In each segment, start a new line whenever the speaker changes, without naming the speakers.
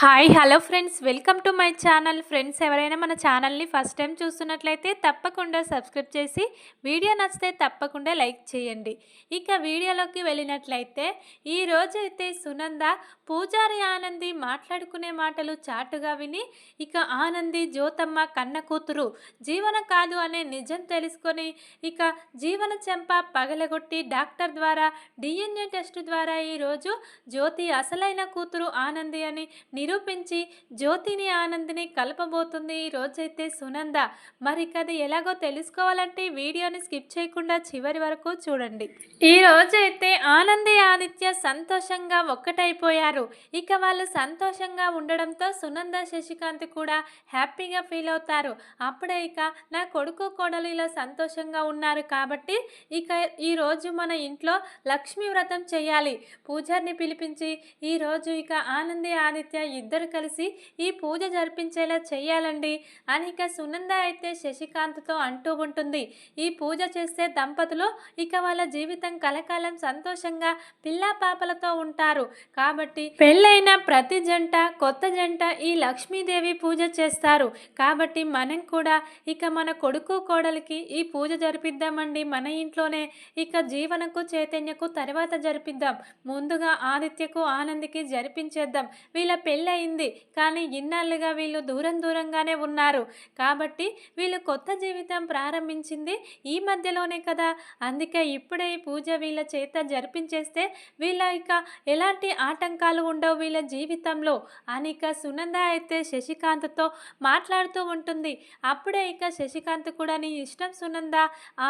Hi hello friends. Welcome to my channel. Friends ఎవరైనా మన ఛానల్ని ఫస్ట్ టైం చూస్తున్నట్లయితే తప్పకుండా సబ్స్క్రైబ్ చేసి వీడియో నచ్చితే తప్పకుండా లైక్ చేయండి. ఇక వీడియోలోకి వెళ్ళినట్లయితే ఈ సునంద పూజారి ఆనంది మాట్లాడుకునే మాటలు చాటుగా విని ఇక ఆనంది జ్యోతమ్మ కన్న కూతురు జీవన కాదు అనే నిజం తెలుసుకొని ఇక జీవన చెంప పగలగొట్టి డాక్టర్ ద్వారా డిఎన్ఏ టెస్ట్ ద్వారా ఈరోజు జ్యోతి అసలైన కూతురు ఆనంది అని నిరూపించి జ్యోతిని ఆనందిని కలపబోతుంది ఈ రోజైతే సునంద. మరి ఇక అది ఎలాగో తెలుసుకోవాలంటే వీడియోని స్కిప్ చేయకుండా చివరి వరకు చూడండి. ఈ రోజైతే ఆనంది ఆదిత్య సంతోషంగా ఒక్కటైపోయారు. ఇక వాళ్ళు సంతోషంగా ఉండడంతో సునంద శశికాంత్ కూడా హ్యాపీగా ఫీల్ అవుతారు. అప్పుడే ఇక నా కొడుకు కోడలు ఇలా సంతోషంగా ఉన్నారు కాబట్టి ఇక ఈరోజు మన ఇంట్లో లక్ష్మీ వ్రతం చేయాలి. పూజారిని పిలిపించి ఈరోజు ఇక ఆనంది ఆదిత్య ఇద్దరు కలిసి ఈ పూజ జరిపించేలా చేయాలండి అని ఇక సునంద అయితే శశికాంత్తో అంటూ ఉంటుంది. ఈ పూజ చేస్తే దంపతులు ఇక వాళ్ళ జీవితం కలకాలం సంతోషంగా పిల్లా పాపలతో ఉంటారు. కాబట్టి పెళ్ళైన ప్రతి జంట కొత్త జంట ఈ లక్ష్మీదేవి పూజ చేస్తారు. కాబట్టి మనం కూడా ఇక మన కొడుకు కోడలికి ఈ పూజ జరిపిద్దామండి మన ఇంట్లోనే. ఇక జీవనకు చైతన్యకు తర్వాత జరిపిద్దాం. ముందుగా ఆదిత్యకు ఆనందికి జరిపించేద్దాం. వీళ్ళ పెళ్ళయింది. కానీ ఇన్నాళ్ళుగా వీళ్ళు దూరం దూరంగానే ఉన్నారు. కాబట్టి వీళ్ళు కొత్త జీవితం ప్రారంభించింది ఈ మధ్యలోనే కదా. అందుకే ఇప్పుడే ఈ పూజ వీళ్ళ చేత జరిపించేస్తే వీళ్ళ ఇక ఎలాంటి ఆటంకాలు ఉండవు వీళ్ళ జీవితంలో. అని ఇక సునంద అయితే శశికాంత్తో మాట్లాడుతూ ఉంటుంది. అప్పుడే ఇక శశికాంత్ కూడా నీ ఇష్టం సునంద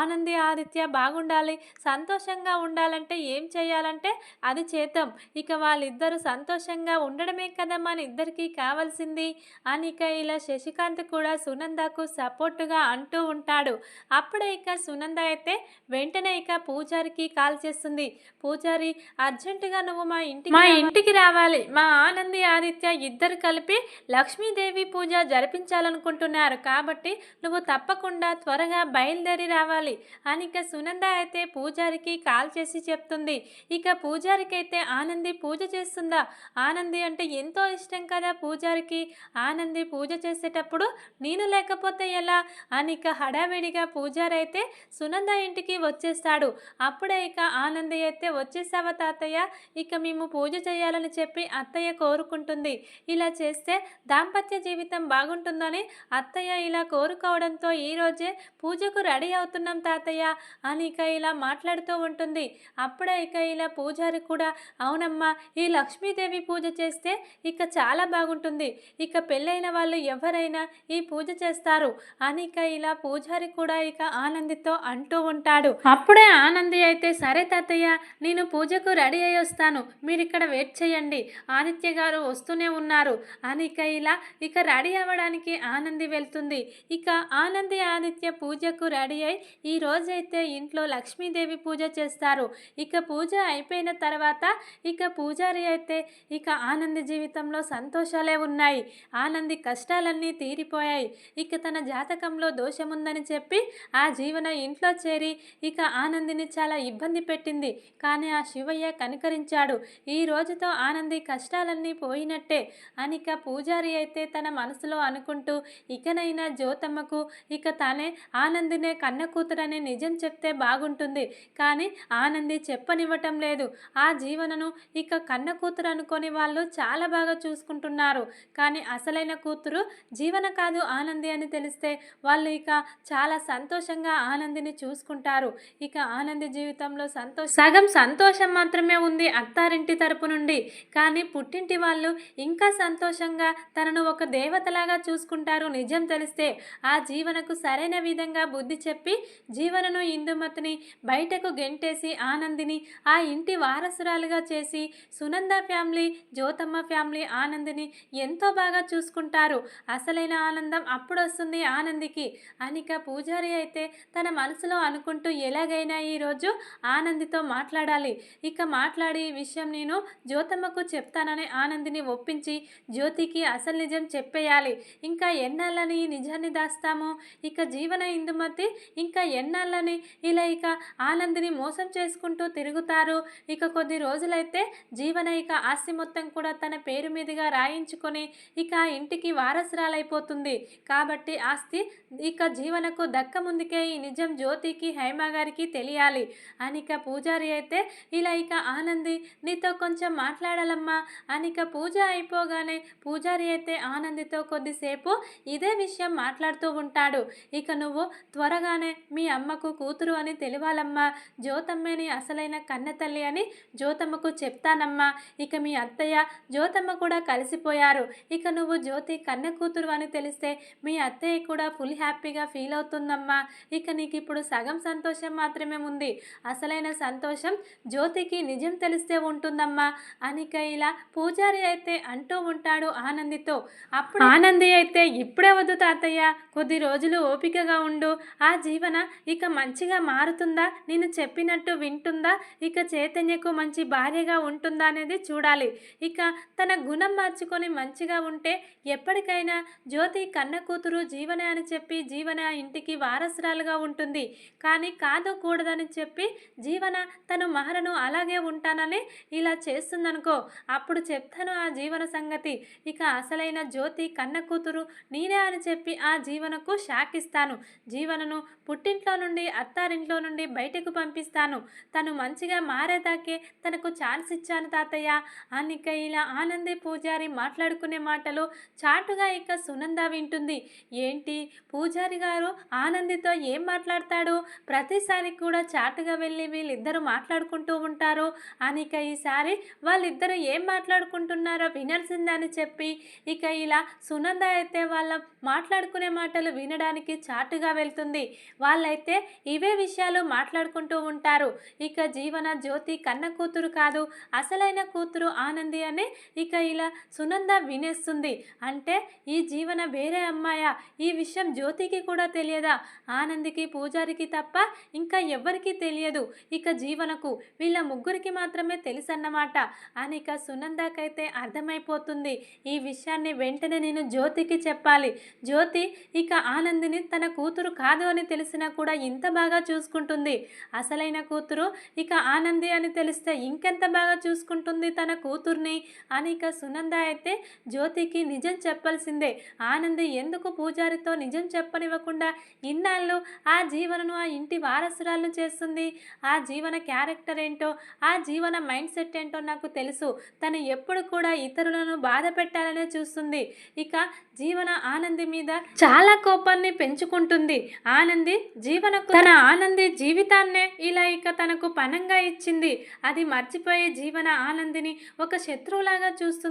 ఆనంది ఆదిత్య బాగుండాలి సంతోషంగా ఉండాలంటే ఏం చేయాలంటే అది చేద్దాం. ఇక వాళ్ళిద్దరూ సంతోషంగా ఉండడమే కదా మన ఇద్దరికీ కావాల్సింది. అని ఇక ఇలా శశికాంత్ కూడా సునందకు సపోర్టుగా అంటూ ఉంటాడు. అప్పుడే ఇక సునంద అయితే వెంటనే ఇక పూజారికి కాల్ చేస్తుంది. పూజారి అర్జెంటుగా నువ్వు మా ఇంటికి మా ఇంటికి రావాలి. మా ఆనంది ఆదిత్య ఇద్దరు కలిపి లక్ష్మీదేవి పూజ జరిపించాలనుకుంటున్నారు. కాబట్టి నువ్వు తప్పకుండా త్వరగా బయలుదేరి రావాలి. అని ఇక సునంద అయితే పూజారికి కాల్ చేసి చెప్తుంది. ఇక పూజారికి అయితే ఆనంది పూజ చేస్తుందా? ఆనంది అంటే ఎంతో ఇష్టం కదా పూజారికి? ఆనంది పూజ చేసేటప్పుడు నేను లేకపోతే ఎలా? అని ఇక హడావిడిగా పూజారి అయితే సునంద ఇంటికి వచ్చేస్తాడు. అప్పుడే ఇక ఆనంది అయితే వచ్చేసావా తాతయ్య? ఇక మేము పూజ చేయాలని చెప్పి అత్తయ్య కోరుకుంటుంది. ఇలా చేస్తే దాంపత్య జీవితం బాగుంటుందని అత్తయ్య ఇలా కోరుకోవడంతో ఈరోజే పూజకు రెడీ అవుతున్నాం తాతయ్య అని ఇక ఇలా మాట్లాడుతూ ఉంటుంది. అప్పుడే ఇక ఇలా పూజారి కూడా అవునమ్మా ఈ లక్ష్మీదేవి పూజ చేస్తే ఇక ఇక చాలా బాగుంటుంది. ఇక పెళ్ళైన వాళ్ళు ఎవరైనా ఈ పూజ చేస్తారు. అని ఇక ఇలా పూజారి కూడా ఇక ఆనందితో అంటూ ఉంటాడు. అప్పుడే ఆనంది అయితే సరే తాతయ్య నేను పూజకు రెడీ అయి వస్తాను. మీరు ఇక్కడ వెయిట్ చేయండి. ఆదిత్య గారు వస్తూనే ఉన్నారు. అని ఇక ఇలా ఇక రెడీ అవ్వడానికి ఆనంది వెళ్తుంది. ఇక ఆనంది ఆదిత్య పూజకు రెడీ అయి ఈ రోజైతే ఇంట్లో లక్ష్మీదేవి పూజ చేస్తారు. ఇక పూజ అయిపోయిన తర్వాత ఇక పూజారి అయితే ఇక ఆనంది జీవితంలో సంతోషాలే ఉన్నాయి. ఆనంది కష్టాలన్నీ తీరిపోయాయి. ఇక తన జాతకంలో దోషముందని చెప్పి ఆ జీవన ఇంట్లో చేరి ఇక ఆనందిని చాలా ఇబ్బంది పెట్టింది. కానీ ఆ శివయ్య కనికరించాడు. ఈ రోజుతో ఆనంది కష్టాలన్నీ పోయినట్టే. అనిక పూజారి అయితే తన మనసులో అనుకుంటూ ఇకనైనా జ్యోతమ్మకు ఇక తానే ఆనందినే కన్న కూతురనే నిజం చెప్తే బాగుంటుంది. కానీ ఆనంది చెప్పనివ్వటం లేదు. ఆ జీవనను ఇక కన్న కూతురు అనుకొని వాళ్ళు చాలా బాగా చూసుకుంటున్నారు. కానీ అసలైన కూతురు జీవన కాదు ఆనంది అని తెలిస్తే వాళ్ళు ఇక చాలా సంతోషంగా ఆనందిని చూసుకుంటారు. ఇక ఆనంది జీవితంలో సంతోష సగం సంతోషం మాత్రమే ఉంది అత్తారింటి తరపు నుండి. కానీ పుట్టింటి వాళ్ళు ఇంకా సంతోషంగా తనను ఒక దేవతలాగా చూసుకుంటారు. నిజం తెలిస్తే ఆ జీవనకు సరైన విధంగా బుద్ధి చెప్పి జీవనను ఇందుమతిని బయటకు గెంటేసి ఆనందిని ఆ ఇంటి వారసురాలుగా చేసి సునంద ఫ్యామిలీ జ్యోతమ్మ ఫ్యామిలీ ఆనందిని ఎంతో బాగా చూసుకుంటారు. అసలైన ఆనందం అప్పుడు వస్తుంది ఆనందికి. అనిక పూజారి అయితే తన మనసులో అనుకుంటూ ఎలాగైనా ఈరోజు ఆనందితో మాట్లాడాలి. ఇక మాట్లాడి ఈ విషయం నేను జ్యోతమ్మకు చెప్తానని ఆనందిని ఒప్పించి జ్యోతికి అసలు నిజం చెప్పేయాలి. ఇంకా ఎన్నాళ్ళని ఈ నిజాన్ని దాస్తాము? ఇక జీవన ఇందుమతి ఇంకా ఎన్నాళ్ళని? ఇలా ఇక ఆనందిని మోసం చేసుకుంటూ తిరుగుతారు. ఇక కొద్ది రోజులైతే జీవన ఇక ఆస్తి మొత్తం కూడా తన పేరు మీద మీదుగా రాయించుకొని ఇక ఇంటికి వారసురాలైపోతుంది. కాబట్టి ఆస్తి ఇక జీవనకు దక్క ముందుకే ఈ నిజం జ్యోతికి హైమ గారికి తెలియాలి. అనిక పూజారి అయితే ఇలా ఇక ఆనంది నీతో కొంచెం మాట్లాడాలమ్మా. అనిక పూజ అయిపోగానే పూజారి అయితే ఆనందితో కొద్దిసేపు ఇదే విషయం మాట్లాడుతూ ఉంటాడు. ఇక నువ్వు త్వరగానే మీ అమ్మకు కూతురు అని తెలియాలమ్మా జ్యోతమ్మని అసలైన కన్న తల్లి అని జ్యోతమ్మకు చెప్తానమ్మా. ఇక మీ అత్తయ్య జ్యోతమ్మ కూడా కూడా కలిసిపోయారు. ఇక నువ్వు జ్యోతి కన్న కూతురు అని తెలిస్తే మీ అత్తయ్య కూడా ఫుల్ హ్యాపీగా ఫీల్ అవుతుందమ్మా. ఇక నీకు ఇప్పుడు సగం సంతోషం మాత్రమే ఉంది. అసలైన సంతోషం జ్యోతికి నిజం తెలిస్తే ఉంటుందమ్మా. అనిక ఇలా పూజారి అయితే అంటూ ఉంటాడు ఆనందితో. అప్పుడు ఆనంది అయితే ఇప్పుడే వద్దు తాతయ్య. కొద్ది రోజులు ఓపికగా ఉండు. ఆ జీవన ఇక మంచిగా మారుతుందా? నేను చెప్పినట్టు వింటుందా? ఇక చైతన్యకు మంచి భార్యగా ఉంటుందా అనేది చూడాలి. ఇక తన గుణం మార్చుకొని మంచిగా ఉంటే ఎప్పటికైనా జ్యోతి కన్న కూతురు జీవన అని చెప్పి జీవన ఇంటికి వారసురాలుగా ఉంటుంది. కానీ కాదు కూడదని చెప్పి జీవన తను మహరను అలాగే ఉంటానని ఇలా చేస్తుందనుకో అప్పుడు చెప్తాను ఆ జీవన సంగతి. ఇక అసలైన జ్యోతి కన్న కూతురు నేనే అని చెప్పి ఆ జీవనకు షాక్ ఇస్తాను జీవనను పుట్టింట్లో నుండి అత్తారింట్లో నుండి బయటకు పంపిస్తాను. తను మంచిగా మారేదాకే తనకు ఛాన్స్ ఇచ్చాను తాతయ్య. అనిక ఇలా ఆనంది పూజారి మాట్లాడుకునే మాటలు చాటుగా ఇక సునంద వింటుంది. ఏంటి? పూజారి గారు ఆనందితో ఏం మాట్లాడతాడు? ప్రతిసారి కూడా చాటుగా వెళ్ళి వీళ్ళిద్దరూ మాట్లాడుకుంటూ ఉంటారు. అనిక ఈసారి వాళ్ళిద్దరూ ఏం మాట్లాడుకుంటున్నారో వినాల్సిందని చెప్పి ఇక ఇలా సునంద అయితే వాళ్ళ మాట్లాడుకునే మాటలు వినడానికి చాటుగా వెళ్తుంది. వాళ్ళైతే ఇవే విషయాలు మాట్లాడుకుంటూ ఉంటారు. ఇక జీవన జ్యోతి కన్న కూతురు కాదు. అసలైన కూతురు ఆనంది అని ఇక ఇలా సునంద వినేస్తుంది. అంటే ఈ జీవన వేరే అమ్మాయా? ఈ విషయం జ్యోతికి కూడా తెలియదా? ఆనందికి పూజారికి తప్ప ఇంకా ఎవ్వరికీ తెలియదు. ఇక జీవనకు వీళ్ళ ముగ్గురికి మాత్రమే తెలుసన్నమాట. అని ఇక సునందకైతే అర్థమైపోతుంది. ఈ విషయాన్ని వెంటనే నేను జ్యోతికి చెప్పాలి. జ్యోతి ఇక ఆనందిని తన కూతురు కాదు అని తెలిసినా కూడా ఇంత బాగా చూసుకుంటుంది. అసలైన కూతురు ఇక ఆనంది అని తెలిస్తే ఇంకెంత బాగా చూసుకుంటుంది తన కూతుర్ని? అని ఇక సునంద అయితే జ్యోతికి నిజం చెప్పాల్సిందే. ఆనంది ఎందుకు పూజారితో నిజం చెప్పనివ్వకుండా ఇన్నాళ్ళు ఆ జీవనను ఆ ఇంటి వారసురాలను చేస్తుంది? ఆ జీవన క్యారెక్టర్ ఏంటో ఆ జీవన మైండ్ సెట్ ఏంటో నాకు తెలుసు. తను ఎప్పుడు కూడా ఇతరులను బాధ పెట్టాలనే చూస్తుంది. ఇక జీవన ఆనంది మీద చాలా కోపాన్ని పెంచుకుంటుంది. ఆనంది జీవనకు తన ఆనంది జీవితాన్నే ఇలా ఇక తనకు పనంగా ఇచ్చింది. అది మర్చిపోయే జీవన ఆనందిని ఒక శత్రువులాగా చూస్తుంది.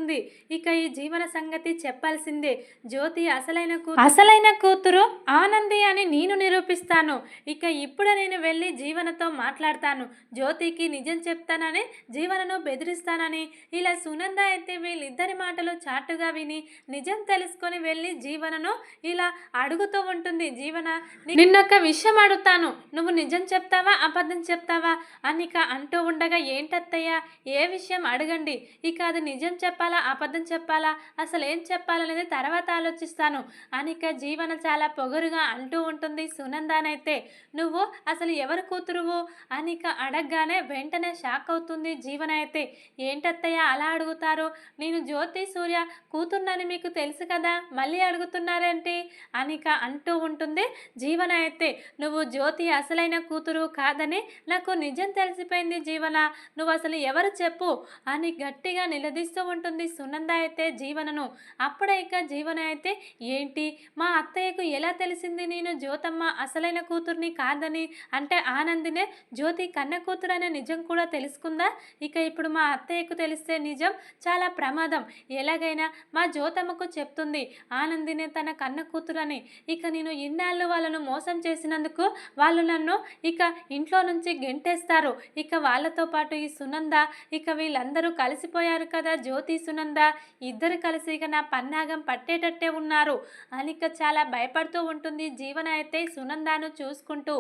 ఇక ఈ జీవన సంగతి చెప్పాల్సిందే. జ్యోతి అసలైన అసలైన కూతురు ఆనంది అని నేను నిరూపిస్తాను. ఇక ఇప్పుడు నేను వెళ్ళి జీవనతో మాట్లాడతాను. జ్యోతికి నిజం చెప్తానని జీవనను బెదిరిస్తానని. ఇలా సునంద అయితే వీళ్ళిద్దరి మాటలు చాటుగా విని నిజం తెలుసుకొని వెళ్ళి జీవనను ఇలా అడుగుతూ ఉంటుంది. జీవన నిన్నొక విషయం అడుగుతాను. నువ్వు నిజం చెప్తావా అబద్ధం చెప్తావా? అని ఇక అంటూ ఉండగా ఏంటత్తయ్య ఏ విషయం అడగండి. ఇక అది నిజం చెప్పాలా అబద్ధం చెప్పాలా? అసలు ఏం చెప్పాలనేది తర్వాత ఆలోచిస్తాను. అనిక జీవన చాలా పొగరుగా అంటూ ఉంటుంది సునందానైతే. నువ్వు అసలు ఎవరు కూతురువు? అనిక అడగగానే వెంటనే షాక్ అవుతుంది జీవన అయితే ఏంటత్తయ్య అలా అడుగుతారు? నేను జ్యోతి సూర్య కూతుర్నని మీకు తెలుసు కదా? మళ్ళీ అడుగుతున్నారేంటి? అనిక అంటూ ఉంటుంది జీవన అయితే నువ్వు జ్యోతి అసలైన కూతురు కాదని నాకు నిజం తెలిసిపోయింది జీవన. నువ్వు అసలు ఎవరు చెప్పు? అని గట్టిగా నిలదీస్తూ ఉంటుంది సునంద అయితే జీవనను అప్పుడే ఇక జీవన అయితే ఏంటి? మా అత్తయ్యకు ఎలా తెలిసింది నేను? జ్యోతమ్మ అసలైన కూతుర్ని కాదని అంటే ఆనందినే జ్యోతి కన్న కూతురు అనే నిజం కూడా తెలుసుకుందా? ఇక ఇప్పుడు మా అత్తయ్యకు తెలిస్తే నిజం చాలా ప్రమాదం. ఎలాగైనా మా జ్యోతమ్మకు చెప్తుంది ఆనందినే తన కన్న కూతురని. ఇక నేను ఇన్నాళ్ళు వాళ్ళను మోసం చేసినందుకు వాళ్ళు నన్ను ఇక ఇంట్లో నుంచి గెంటేస్తారు. ఇక వాళ్ళతో పాటు ఈ సునంద ఇక వీళ్ళందరూ కలిసిపోయారు కదా జ్యోతి సునంద ఇద్దరు కలిసి ఇక నా పన్నాగం పట్టేటట్టే ఉన్నారు. అనిక చాలా భయపడుతూ ఉంటుంది జీవన అయితే సునందాను చూసుకుంటూ.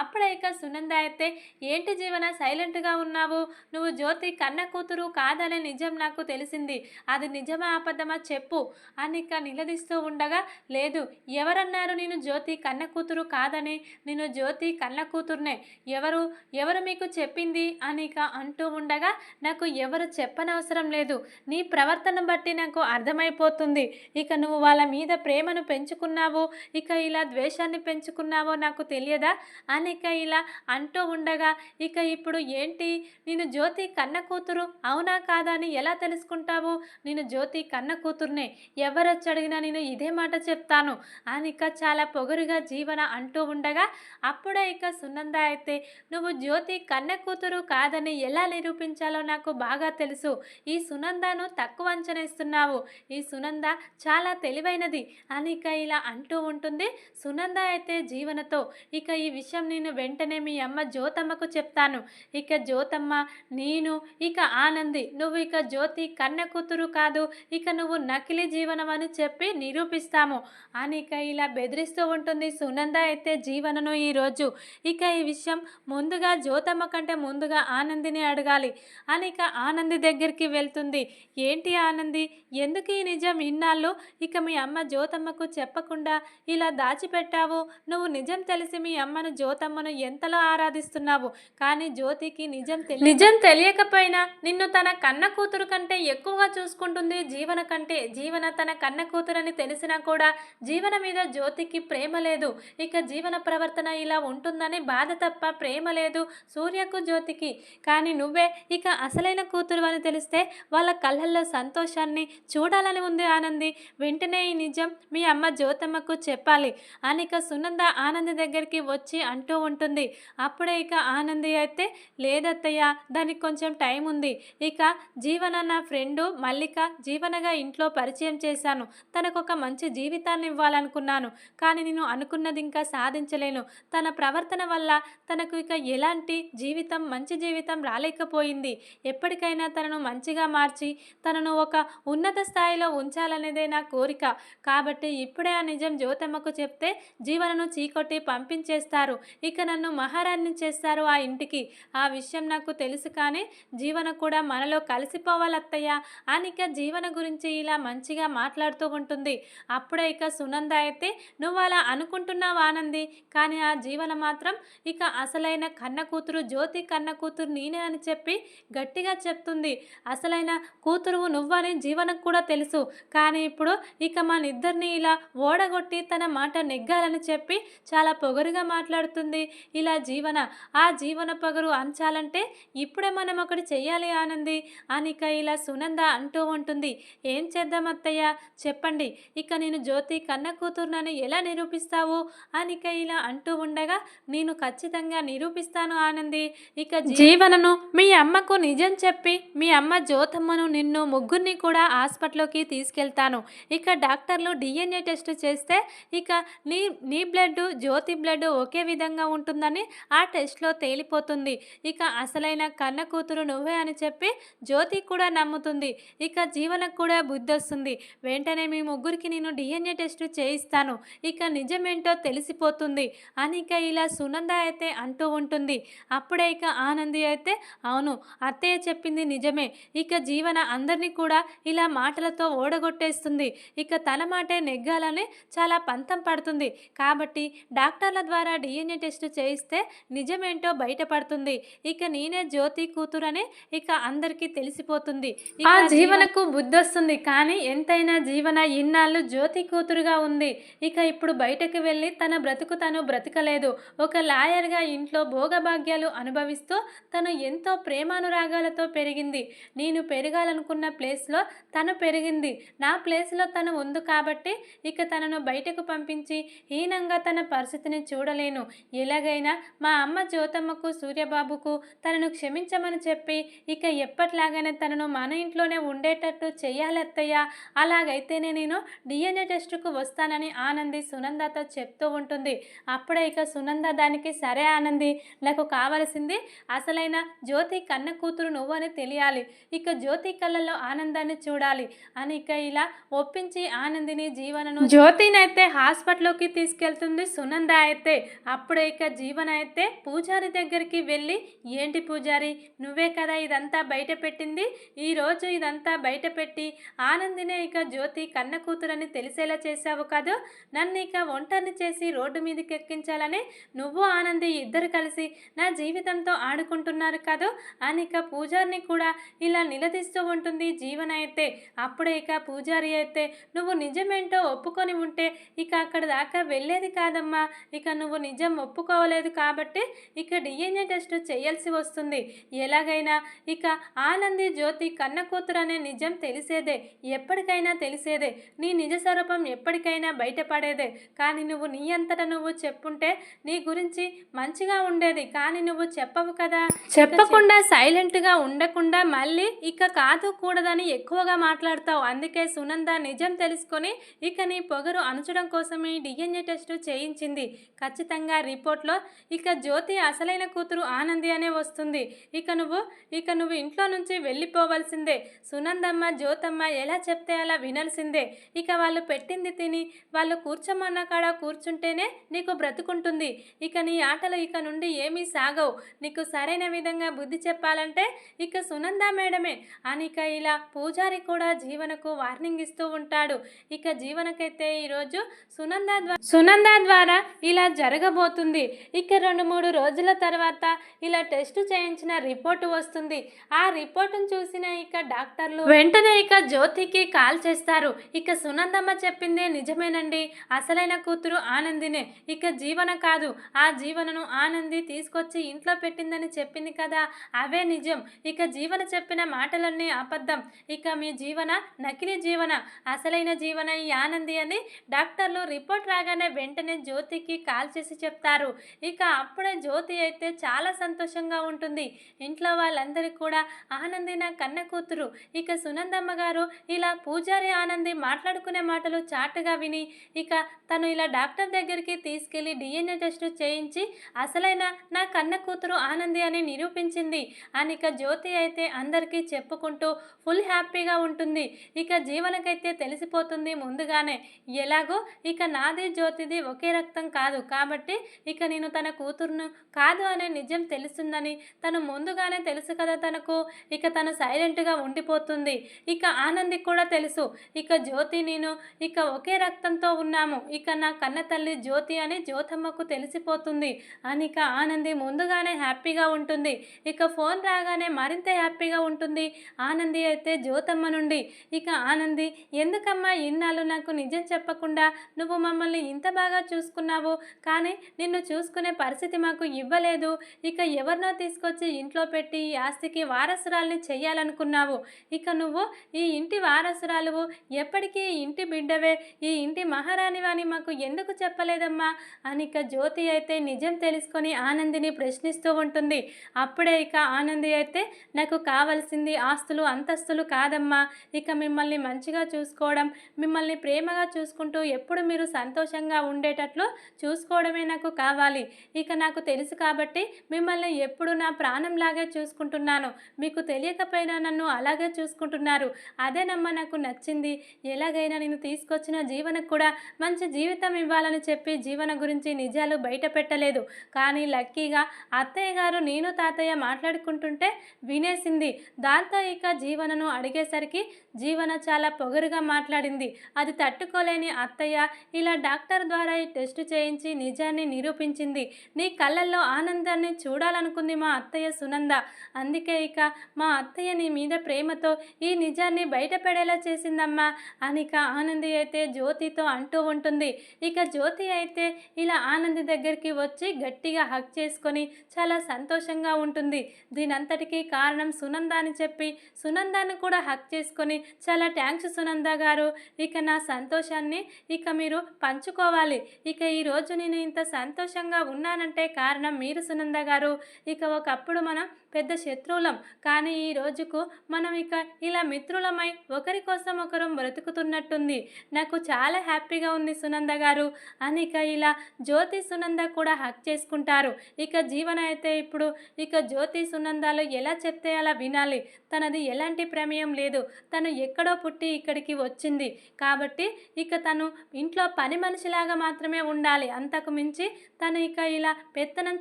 అప్పుడైక సునంద అయితే ఏంటి జీవన సైలెంట్గా ఉన్నావు? నువ్వు జ్యోతి కన్న కూతురు కాదనే నిజం నాకు తెలిసింది. అది నిజమా అబద్ధమా చెప్పు. అనిక నిలదీస్తూ ఉండగా లేదు ఎవరన్నారు నేను జ్యోతి కన్న కూతురు కాదని? నేను జ్యోతి కన్న కూతురునే. ఎవరు ఎవరు మీకు చెప్పింది? అనిక అంటూ ఉండగా నాకు ఎవరు చెప్పనవసరం లేదు. నీ ప్రవర్తన బట్టి నాకు అర్థమైపోతుంది. ఇక నువ్వు వాళ్ళ మీద ప్రేమను పెంచుకున్నావో ఇక ఇలా ద్వేషాన్ని పెంచుకున్నావో నాకు తెలియదా? అని ఇక ఇలా అంటూ ఉండగా ఇక ఇప్పుడు ఏంటి? నేను జ్యోతి కన్న కూతురు అవునా కాదా అని ఎలా తెలుసుకుంటావు? నేను జ్యోతి కన్న కూతురునే ఎవరొచ్చి అడిగినా నేను ఇదే మాట చెప్తాను. అని ఇక చాలా పొగరుగా జీవన అంటూ ఉండగా అప్పుడే ఇక సునంద అయితే నువ్వు జ్యోతి కన్న కూతురు కాదని ఎలా నిరూపించాలో నాకు బాగా తెలుసు. ఈ సునందను తక్కువ అంచనేస్తున్నావు. ఈ సునంద చాలా తెలివైనది. అని ఇక ఇలా అంటూ ఉంటుంది. సునంద అయితే జీవనతో ఇక ఈ విషయం నేను వెంటనే మీ అమ్మ జ్యోతమ్మకు చెప్తాను. ఇక జ్యోతమ్మ నేను ఇక ఆనంది. నువ్వు ఇక జ్యోతి కన్న కూతురు కాదు. ఇక నువ్వు నకిలీ జీవనం అని చెప్పి నిరూపిస్తాము. అని ఇక ఇలా బెదిరిస్తూ ఉంటుంది. సునంద అయితే జీవనను ఈరోజు ఇక ఈ విషయం ముందుగా జ్యోతమ్మ కంటే ముందుగా ఆనందిని అడగాలి. అని ఇక ఆనంది దగ్గరికి వెళ్తుంది. ఏంటి ఆనంది? ఎందుకు ఈ నిజం ఇన్నాళ్ళు? ఇక మీ అమ్మ జ్యోతమ్మకు చెప్పకుండా ఇలా దాచిపెట్టావు. నువ్వు నిజం తెలిసి మీ అమ్మను జ్యోతమ్మను ఎంతలో ఆరాధిస్తున్నావు? కానీ జ్యోతికి నిజం తెలి నిజం తెలియకపోయినా నిన్ను తన కన్న కూతురు కంటే ఎక్కువగా చూసుకుంటుంది జీవన కంటే జీవన తన కన్న కూతురని తెలిసినా కూడా జీవన మీద జ్యోతికి ప్రేమ లేదు. ఇక జీవన ప్రవర్తన ఇలా ఉంటుందని బాధ తప్ప ప్రేమ లేదు సూర్యకు జ్యోతికి. కానీ నువ్వే ఇక అసలైన కూతురు అని తెలిస్తే వాళ్ళ కళ్ళల్లో సంతోషాన్ని చూడాలని ఉంది ఆనంది. వెంటనే ఈ నిజం మీ అమ్మ జ్యోతమ్మకు చెప్పాలి. అని ఇక సునంద ఆనంది దగ్గరికి వచ్చి అంటూ ఉంటుంది. అప్పుడే ఇక ఆనంది అయితే లేదత్తయ్య దానికి కొంచెం టైం ఉంది. ఇక జీవన నా ఫ్రెండు మల్లిక జీవనగా ఇంట్లో పరిచయం చేశాను. తనకు ఒక మంచి జీవితాన్ని ఇవ్వాలనుకున్నాను. కానీ నేను అనుకున్నది ఇంకా సాధించలేను. తన ప్రవర్తన వల్ల తనకు ఇక ఎలాంటి జీవితం మంచి జీవితం రాలేకపోయింది. ఎప్పటికైనా తనను మంచిగా మార్చి తనను ఒక ఉన్నత స్థాయిలో ఉంచాలనేదే నా కోరిక. కాబట్టి ఇప్పుడే ఆ నిజం జ్యోతమ్మకు చెప్తే జీవనను చీకొట్టి పంపించేస్తారు. ఇక నన్ను మహారాణి చేస్తారు ఆ ఇంటికి. ఆ విషయం నాకు తెలుసు కానీ జీవన కూడా మనలో కలిసిపోవాలి అత్తయ్య అని ఇక జీవన గురించి ఇలా మంచిగా మాట్లాడుతూ ఉంటుంది. అప్పుడే ఇక సునంద అయితే నువ్వు అలా అనుకుంటున్నావు ఆనంది? కానీ ఆ జీవన మాత్రం ఇక అసలైన కన్న కూతురు జ్యోతి కన్న కూతురు నేనే అని చెప్పి గట్టిగా చెప్తుంది. అసలైన కూతురు నువ్వని జీవనకు కూడా తెలుసు. కానీ ఇప్పుడు ఇక మనిద్దరిని ఇలా ఓడగొట్టి తన మాట నెగ్గాలని చెప్పి చాలా పొగరుగా మాట్లాడుతుంది. ఇలా జీవన ఆ జీవన పొగరు అంచాలంటే ఇప్పుడే మనం ఒకటి చెయ్యాలి ఆనంది. అనిక ఇలా సునంద అంటూ ఉంటుంది. ఏం చేద్దాం అత్తయ్య? చెప్పండి. ఇక నేను జ్యోతి కన్న కూతురునని ఎలా నిరూపిస్తావు? అనిక ఇలా అంటూ ఉండగా నేను ఖచ్చితంగా నిరూపిస్తాను ఆనంది. ఇక జీవనను మీ అమ్మకు నిజం చెప్పి మీ అమ్మ జ్యోతమ్మను నిన్ను ముగ్గురిని కూడా హాస్పిటల్లోకి తీసుకెళ్తాను. ఇక డాక్టర్లు డిఎన్ఏ టెస్ట్ చేస్తే ఇక నీ నీ బ్లడ్ జ్యోతి బ్లడ్ ఒకే విధంగా ఉంటుందని ఆ టెస్ట్లో తేలిపోతుంది. ఇక అసలైన కన్న కూతురు నువ్వే అని చెప్పి జ్యోతి కూడా నమ్ముతుంది. ఇక జీవనకు కూడా బుద్ధి వస్తుంది. వెంటనే మీ ముగ్గురికి నేను డిఎన్ఏ టెస్ట్ చేయిస్తాను. ఇక నిజమేంటో తెలిసిపోతుంది. అని ఇక ఇలా సునంద అయితే అంటూ ఉంటుంది. అప్పుడే ఇక ఆనంది అయితే అవును అత్తయ్య చెప్పింది నిజమే. ఇక జీవన అందరి అందరినీ కూడా ఇలా మాటలతో ఓడగొట్టేస్తుంది. ఇక తన మాటే నెగ్గాలని చాలా పంతం పడుతుంది. కాబట్టి డాక్టర్ల ద్వారా డిఎన్ఏ టెస్ట్ చేయిస్తే నిజమేంటో బయటపడుతుంది. ఇక నేనే జ్యోతి కూతురని ఇక అందరికీ తెలిసిపోతుంది. ఆ జీవనకు బుద్ధి వస్తుంది కానీ ఎంతైనా జీవన ఇన్నాళ్ళు జ్యోతి కూతురుగా ఉంది. ఇక ఇప్పుడు బయటకు వెళ్ళి తన బ్రతుకు తను బ్రతకలేదు. ఒక లాయర్గా ఇంట్లో భోగభాగ్యాలు అనుభవిస్తూ తను ఎంతో ప్రేమానురాగాలతో పెరిగింది. నేను పెరగాలనుకున్న ప్లేస్లో తను పెరిగింది. నా ప్లేస్లో తను ఉంది కాబట్టి ఇక తనను బయటకు పంపించి హీనంగా తన పరిస్థితిని చూడలేను. ఎలాగైనా మా అమ్మ జ్యోతమ్మకు సూర్యబాబుకు తనను క్షమించమని చెప్పి ఇక ఎప్పట్లాగానే తనను మన ఇంట్లోనే ఉండేటట్టు చేయాలత్తయ్యా అలాగైతేనే నేను డిఎన్ఏ టెస్టుకు వస్తానని ఆనంది సునందతో చెప్తూ ఉంటుంది. అప్పుడే ఇక సునంద దానికి సరే ఆనంది నాకు కావలసింది అసలైన జ్యోతి కన్న కూతురు నువ్వని తెలియాలి. ఇక జ్యోతి కళ్ళల్లో ఆనందాన్ని చూడాలి అని ఇక ఇలా ఒప్పించి ఆనందిని జీవనను జ్యోతినైతే హాస్పిటల్లోకి తీసుకెళ్తుంది సునంద అయితే. అప్పుడే ఇక జీవన అయితే పూజారి దగ్గరికి వెళ్ళి ఏంటి పూజారి నువ్వే కదా ఇదంతా బయట పెట్టింది? ఈ ఈరోజు ఇదంతా బయటపెట్టి ఆనందినే ఇక జ్యోతి కన్న కూతురని తెలిసేలా చేశావు కాదు? నన్ను ఇక ఒంటరిని చేసి రోడ్డు మీదకి ఎక్కించాలని నువ్వు ఆనంది ఇద్దరు కలిసి నా జీవితంతో ఆడుకుంటున్నారు కాదు? అని ఇక పూజారిని కూడా ఇలా నిలదీస్తూ ఉంటుంది. జీవన అయితే అప్పుడే ఇక పూజారి అయితే నువ్వు నిజమేంటో ఒప్పుకొని ఉంటే ఇక అక్కడ దాకా వెళ్ళేది కాదమ్మా. ఇక నువ్వు నిజం ఒప్పుకోవలేదు కాబట్టి ఇక డిఎన్ఏ టెస్ట్ చేయాల్సి వస్తుంది. ఎలాగైనా ఇక ఆనంది జ్యోతి కన్న కూతురు అనే నిజం తెలిసేదే ఎప్పటికైనా తెలిసేదే. నీ నిజ స్వరూపం ఎప్పటికైనా బయటపడేదే. కానీ నువ్వు నీ అంతట నువ్వు చెప్పుంటే నీ గురించి మంచిగా ఉండేది. కానీ నువ్వు చెప్పవు కదా. చెప్పకుండా సైలెంట్గా ఉండకుండా మళ్ళీ ఇక కాదు కూడదని ఎక్కువగా మాట్లాడతావు. అందుకే సునంద నిజం తెలుసుకొని ఇక నీ పొగరు అణచడం కోసమే డిఎన్ఏ టెస్ట్ చేయించింది. ఖచ్చితంగా రిపోర్ట్లో ఇక జ్యోతి అసలైన కూతురు ఆనంది అనే వస్తుంది. ఇక నువ్వు ఇక నువ్వు ఇంట్లో నుంచి వెళ్ళిపోవలసిందే. సునందమ్మ జ్యోతమ్మ ఎలా చెప్తే అలా వినాల్సిందే. ఇక వాళ్ళు పెట్టింది తిని వాళ్ళు కూర్చోమన్న కాడ కూర్చుంటేనే నీకు బ్రతుకుంటుంది. ఇక నీ ఆటలు ఇక నుండి ఏమీ సాగవు. నీకు సరైన విధంగా బుద్ధి చెప్పాలంటే ఇక సునంద మేడమే. అనిక ఇలా పూజారి కూడా జీవనకు వార్నింగ్ ఇస్తూ ఉంటాడు. ఇక జీవనకైతే ఈరోజు సునంద ద్వారా సునంద ద్వారా ఇలా జరగబోతుంది. ఇక రెండు మూడు రోజుల తర్వాత ఇలా టెస్ట్ చేయించిన రిపోర్టు వస్తుంది. ఆ రిపోర్టును చూసిన ఇక డాక్టర్లు వెంటనే ఇక జ్యోతికి కాల్ చేస్తారు. ఇక సునందమ్మ చెప్పిందే నిజమేనండి. అసలైన కూతురు ఆనందినే. ఇక జీవన కాదు. ఆ జీవనను ఆనంది తీసుకొచ్చి ఇంట్లో పెట్టిందని చెప్పింది కదా. అవే నిజం. ఇక జీవన చెప్పిన మాటలన్నీ అబద్ధం ఇక మీ జీవన నకిలీ జీవన అసలైన జీవన ఈ ఆనంది అని డాక్టర్లు రిపోర్ట్ రాగానే వెంటనే జ్యోతికి కాల్ చేసి చెప్తారు. ఇక అప్పుడే జ్యోతి అయితే చాలా సంతోషంగా ఉంటుంది. ఇంట్లో వాళ్ళందరికీ కూడా ఆనంది నా కన్న కూతురు. ఇక సునందమ్మ గారు ఇలా పూజారి ఆనంది మాట్లాడుకునే మాటలు చాటుగా విని ఇక తను ఇలా డాక్టర్ దగ్గరికి తీసుకెళ్ళి డిఎన్ఏ టెస్ట్ చేయించి అసలైన నా కన్న కూతురు ఆనంది అని నిరూపించింది. అని ఇక జ్యోతి అయితే అందరికీ చెప్పుకుంటూ ఫుల్ హ్యాపీగా ఉంటుంది. ఇక జీవనకైతే తెలిసిపోతుంది ముందుగానే. ఎలాగో ఇక నాది జ్యోతిది ఒకే రక్తం కాదు. కాబట్టి ఇక నేను తన కూతురును కాదు అనే నిజం తెలుస్తుందని తను ముందుగానే తెలుసు కదా తనకు. ఇక తను సైలెంట్గా ఉండిపోతుంది. ఇక ఆనంది కూడా తెలుసు. ఇక జ్యోతి నేను ఇక ఒకే రక్తంతో ఉన్నాము. ఇక నా కన్న తల్లి జ్యోతి అని జ్యోతమ్మకు తెలిసిపోతుంది. అని ఇక ఆనంది ముందుగానే హ్యాపీగా ఉంటుంది. ఇక ఫోన్ రాగానే మరింత హ్యాపీగా ఉంటుంది. ఆనంది అయితే జ్యోతమ్మ నుండి ఇక ఆనంది ఎందుకమ్మా ఇన్నాళ్ళు నాకు నిజం చెప్పకుండా నువ్వు మమ్మల్ని ఇంత బాగా చూసుకున్నావు? కానీ నిన్ను చూసుకునే పరిస్థితి మాకు ఇవ్వలేదు. ఇక ఎవరినో తీసుకొచ్చి ఇంట్లో పెట్టి ఈ ఆస్తికి వారసురాల్ని చెయ్యాలనుకున్నావు? ఇక నువ్వు ఈ ఇంటి వారసురాలువు. ఎప్పటికీ ఈ ఇంటి బిడ్డవే. ఈ ఇంటి మహారాణివాని మాకు ఎందుకు చెప్పలేదమ్మా? అని ఇక జ్యోతి అయితే నిజం తెలుసుకొని ఆనందిని ప్రశ్నిస్తూ ఉంటుంది. అప్పుడే ఇక ఆనంది అయితే నాకు కావలసింది ఆస్తులు అంతస్తులు కాదమ్మా. ఇక మిమ్మల్ని మంచిగా చూసుకోవడం మిమ్మల్ని ప్రేమగా చూసుకుంటూ ఎప్పుడు మీరు సంతోషంగా ఉండేటట్లు చూసుకోవడమే నాకు కావాలి. ఇక నాకు తెలుసు కాబట్టి మిమ్మల్ని ఎప్పుడు నా ప్రాణంలాగే చూసుకుంటున్నాను. మీకు తెలియకపోయినా నన్ను అలాగే చూసుకుంటున్నారు. అదేనమ్మా నాకు నచ్చింది. ఎలాగైనా నేను తీసుకొచ్చిన జీవనకు కూడా మంచి జీవితం ఇవ్వాలని చెప్పి జీవన గురించి నిజాలు బయట పెట్టలేదు. కానీ లక్కీగా అత్తయ్య గారు నేను తాతయ్య మాట్లాడుకుంటుంటే వినేసింది. దాంతో ఇక జీవనను అడిగేసరికి జీవన చాలా పొగరుగా మాట్లాడింది. అది తట్టుకోలేని అత్తయ్య ఇలా డాక్టర్ ద్వారా ఈ టెస్ట్ చేయించి నిజాన్ని నిరూపించింది. నీ కళ్ళల్లో ఆనందాన్ని చూడాలనుకుంది మా అత్తయ్య సునంద. అందుకే ఇక మా అత్తయ్య నీ మీద ప్రేమతో ఈ నిజాన్ని బయటపడేలా చేసిందమ్మా అనిక ఆనంది అయితే జ్యోతితో అంటూ ఉంటుంది. ఇక జ్యోతి అయితే ఇలా ఆనంది దగ్గరికి వచ్చి గట్టిగా హక్ చేసుకొని చాలా సంతోషంగా ఉంటుంది. దీనంతటికీ కారణం సునంద అని చెప్పి సునంద సునందాన్ని కూడా హక్ చేసుకొని చాలా థ్యాంక్స్ సునంద గారు. ఇక నా సంతోషాన్ని ఇక మీరు పంచుకోవాలి. ఇక ఈరోజు నేను ఇంత సంతోషంగా ఉన్నానంటే కారణం మీరు సునంద గారు. ఇక ఒకప్పుడు మనం పెద్ద శత్రువులం. కానీ ఈ రోజుకు మనం ఇక ఇలా మిత్రులమై ఒకరి కోసం ఒకరు బ్రతుకుతున్నట్టుంది. నాకు చాలా హ్యాపీగా ఉంది సునంద గారు. అని ఇక ఇలా జ్యోతి సునంద కూడా హక్ చేసుకుంటారు. ఇక జీవన అయితే ఇప్పుడు ఇక జ్యోతి సునందాలు ఎలా చెప్తే అలా వినాలి. తనది ఎలాంటి ప్రమేయం లేదు. తను ఎక్కడో పుట్టి ఇక్కడికి వచ్చింది. కాబట్టి ఇక తను ఇంట్లో పని మనిషిలాగా మాత్రమే ఉండాలి. అంతకు మించి తను ఇక ఇలా పెత్తనం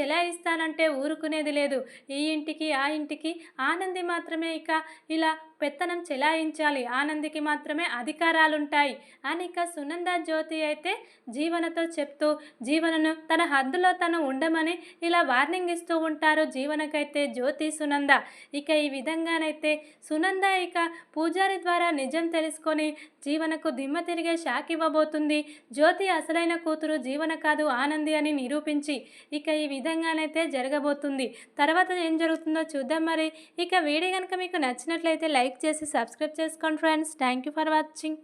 చెలాయిస్తానంటే ఊరుకునేది లేదు. ఈ ఇంటికి ఆ ఇంటికి ఆనంది మాత్రమే ఇక ఇలా పెత్తనం చెలాయించాలి. ఆనందికి మాత్రమే అధికారాలుంటాయి అని ఇక సునంద జ్యోతి అయితే జీవనతో చెప్తూ జీవనను తన హద్దులో తను ఉండమని ఇలా వార్నింగ్ ఇస్తూ ఉంటారు జీవనకైతే జ్యోతి సునంద. ఇక ఈ విధంగానైతే సునంద ఇక పూజారి ద్వారా నిజం తెలుసుకొని జీవనకు దిమ్మ తిరిగే షాక్ ఇవ్వబోతుంది. జ్యోతి అసలైన కూతురు జీవన కాదు ఆనంది అని నిరూపించి ఇక ఈ విధంగానైతే జరగబోతుంది. తర్వాత ఏం జరుగుతుంది? చూద్దాం మరి. ఇక వీడియో కనుక మీకు నచ్చినట్లయితే లైక్ చేసి సబ్స్క్రైబ్ చేసుకోండి friends. Thank you for watching.